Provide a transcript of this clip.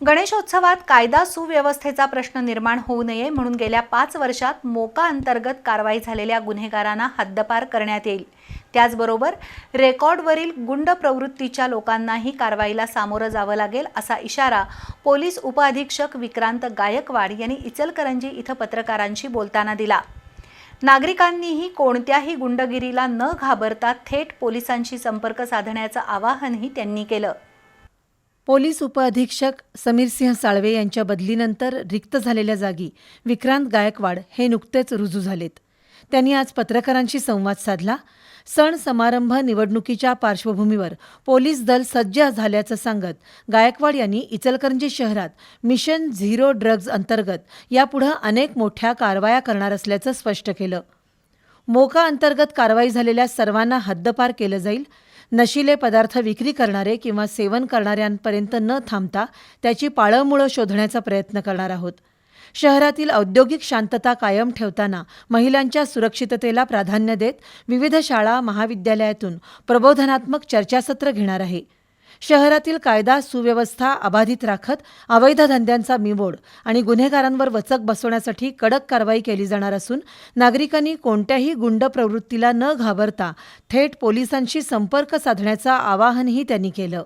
गणेशोत्सवात कायदा सुव्यवस्थेचा प्रश्न निर्माण होऊ नये म्हणून गेल्या पाच वर्षात मोका अंतर्गत कारवाई झालेल्या गुन्हेगारांना हद्दपार करण्यात येईल. त्याचबरोबर रेकॉर्डवरील गुंड प्रवृत्तीच्या लोकांनाही कारवाईला सामोरं जावं लागेल असा इशारा पोलीस उपअधीक्षक विक्रांत गायकवाड यांनी इचलकरंजी इथं पत्रकारांशी बोलताना दिला. नागरिकांनीही कोणत्याही गुंडगिरीला न घाबरता थेट पोलिसांशी संपर्क साधण्याचं आवाहनही त्यांनी केलं. पोलीस उपअधीक्षक समीरसिंह साळवे यांच्या बदलीनंतर रिक्त झालेल्या जागी विक्रांत गायकवाड हे नुकतेच रुजू झालेत. त्यांनी आज पत्रकारांशी संवाद साधला. सण समारंभ निवडणुकीच्या पार्श्वभूमीवर पोलीस दल सज्ज झाल्याचं सांगत गायकवाड यांनी इचलकरंजी शहरात मिशन झिरो ड्रग्ज अंतर्गत यापुढं अनेक मोठ्या कारवाया करणार असल्याचं स्पष्ट केलं. मोका अंतर्गत कारवाई झालेल्या सर्वांना हद्दपार केलं जाईल. नशिले पदार्थ विक्री करणारे किंवा सेवन करणाऱ्यांपर्यंत न थांबता त्याची पाळंमुळं शोधण्याचा प्रयत्न करणार आहोत. शहरातील औद्योगिक शांतता कायम ठेवताना महिलांच्या सुरक्षिततेला प्राधान्य देत विविध शाळा महाविद्यालयातून प्रबोधनात्मक चर्चासत्र घेणार आहे. शहरातील कायदा सुव्यवस्था अबाधित राखत अवैध धंद्यांचा मिवोड आणि गुन्हेगारांवर वचक बसवण्यासाठी कडक कारवाई केली जाणार असून नागरिकांनी कोणत्याही गुंड प्रवृत्तीला न घाबरता थेट पोलिसांशी संपर्क साधण्याचं आवाहनही त्यांनी केलं.